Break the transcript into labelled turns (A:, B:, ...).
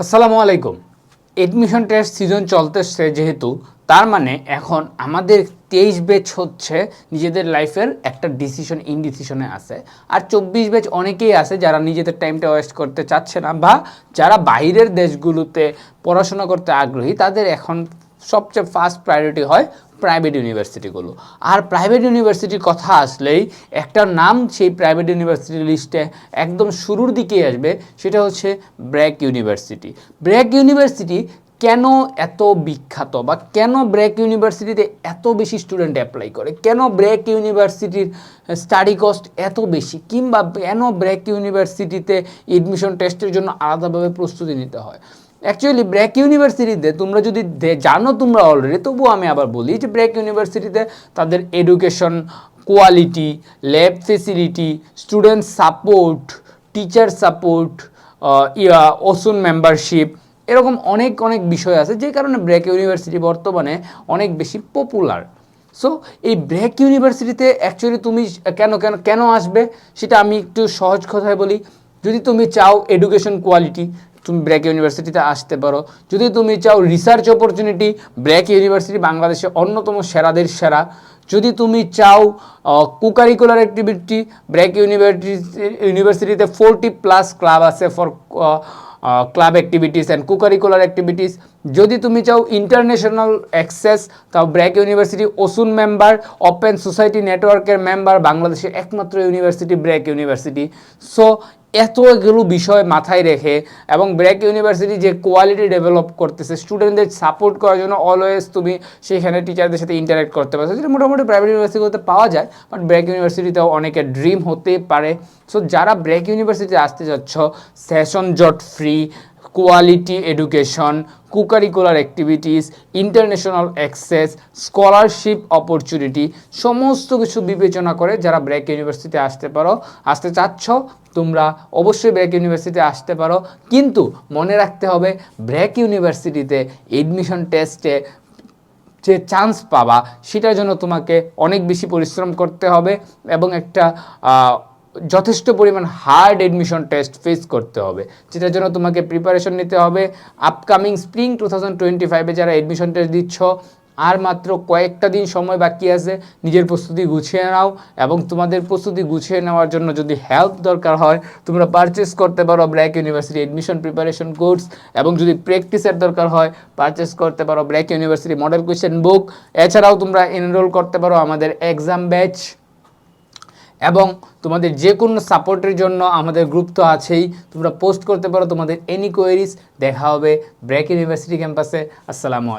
A: আসসালামু আলাইকুম। Admission test season চলতেছে যেহেতু, তার মানে এখন আমাদের তেইশ ব্যাচ হচ্ছে নিজেদের লাইফের একটা ডিসিশন ইনডিসিশনে আছে। আর চব্বিশ ব্যাচ অনেকেই আছে যারা নিজেদের টাইমটা ওয়েস্ট করতে চাচ্ছে না বা যারা বাইরের দেশগুলোতে পড়াশোনা করতে আগ্রহী, তাদের এখন সবচেয়ে ফার্স্ট প্রায়োরিটি হয় প্রাইভেট ইউনিভার্সিটিগুলো আর প্রাইভেট ইউনিভার্সিটির কথা আসলেই একটা নাম সেই প্রাইভেট ইউনিভার্সিটির লিস্টে একদম শুরুর দিকেই আসবে, সেটা হচ্ছে ব্র্যাক ইউনিভার্সিটি ব্র্যাক ইউনিভার্সিটি কেন এত বিখ্যাত বা কেন ব্র্যাক ইউনিভার্সিটিতে এত বেশি স্টুডেন্ট অ্যাপ্লাই করে? কেন ব্র্যাক ইউনিভার্সিটির স্টাডি কস্ট এত বেশি? কিংবা কেন ব্র্যাক ইউনিভার্সিটিতে এডমিশন টেস্টের জন্য আলাদাভাবে প্রস্তুতি নিতে হয়? অ্যাকচুয়ালি ব্র্যাক ইউনিভার্সিটিতে তোমরা যদি জানো তোমরা অলরেডি তবুও আমি আবার বলি যে ব্র্যাক ইউনিভার্সিটিতে তাদের education quality lab facility student support teacher support yeah OSUN membership এরকম অনেক অনেক বিষয় আছে যে কারণে ব্র্যাক ইউনিভার্সিটি বর্তমানে অনেক বেশি পপুলার সো এই ব্র্যাক ইউনিভার্সিটিতে অ্যাকচুয়ালি তুমি কেন কেন কেন আসবে সেটা আমি একটু সহজ কথায় বলি। যদি তুমি চাও এডুকেশন কোয়ালিটি তুমি ব্র্যাক ইউনিভার্সিটিতে আসতে পারো। যদি তুমি চাও রিসার্চ অপরচুনিটি ব্র্যাক ইউনিভার্সিটি বাংলাদেশে অন্যতম সেরাদের সেরা। যদি তুমি চাও কুকারিকুলার অ্যাক্টিভিটি ব্র্যাক ইউনিভার্সিটি ইউনিভার্সিটিতে ফোরটি প্লাস ক্লাব আছে for club activities and co-curricular activities যদি তুমি চাও ইন্টারন্যাশনাল অ্যাক্সেস তাও BRAC university OSUN member open society নেটওয়ার্কের মেম্বার বাংলাদেশের একমাত্র ইউনিভার্সিটি ব্র্যাক ইউনিভার্সিটি সো এতগুলো বিষয় মাথায় রেখে এবং ব্র্যাক ইউনিভার্সিটি যে কোয়ালিটি ডেভেলপ করতেছে স্টুডেন্টদের সাপোর্ট করার জন্য অলওয়েজ তুমি সেখানে টিচারদের সাথে ইন্টারাক্ট করতে পারছ যেটা মোটামুটি প্রাইভেট ইউনিভার্সিটিতে পাওয়া যায় বাট ব্র্যাক ইউনিভার্সিটিতেও অনেকের ড্রিম হতে পারে। সো যারা ব্র্যাক ইউনিভার্সিটিতে আসতে যাচ্ছ সেশন জট free quality education cocurricular activities international access scholarship opportunity সমস্ত কিছু বিবেচনা করে যারা ব্র্যাক ইউনিভার্সিটিতে আসতে পারো, আসতে চাচ্ছ, তোমরা অবশ্যই ব্র্যাক ইউনিভার্সিটিতে আসতে পারো। কিন্তু মনে রাখতে হবে, ব্র্যাক ইউনিভার্সিটিতে এডমিশন টেস্টে যে চান্স পাবা, সেটার জন্য তোমাকে অনেক বেশি পরিশ্রম করতে হবে এবং একটা যথেষ্ট পরিমাণ হার্ড এডমিশন টেস্ট ফেস করতে হবে, যেটার জন্য তোমাকে প্রিপারেশন নিতে হবে। Upcoming spring two thousand twenty ফাইভে যারা এডমিশন টেস্ট দিচ্ছ, আর মাত্র কয়েকটা দিন সময় বাকি আছে, নিজের প্রস্তুতি গুছিয়ে নাও এবং তোমাদের প্রস্তুতি গুছিয়ে নেওয়ার জন্য যদি হেল্প দরকার হয়, তোমরা পারচেস করতে পারো BRAC university admission preparation course এবং যদি প্র্যাকটিসের দরকার হয় পারচেস করতে পারো BRAC university model question book এছাড়াও তোমরা এনরোল করতে পারো আমাদের এক্সাম ব্যাচ এবং তোমাদের যে কোনো সাপোর্টের জন্য আমাদের গ্রুপ তো আছেই। তোমরা পোস্ট করতে পারো তোমাদের এনি কোয়েরিজ দেখা হবে ব্র্যাক ইউনিভার্সিটি ক্যাম্পাসে আসসালামু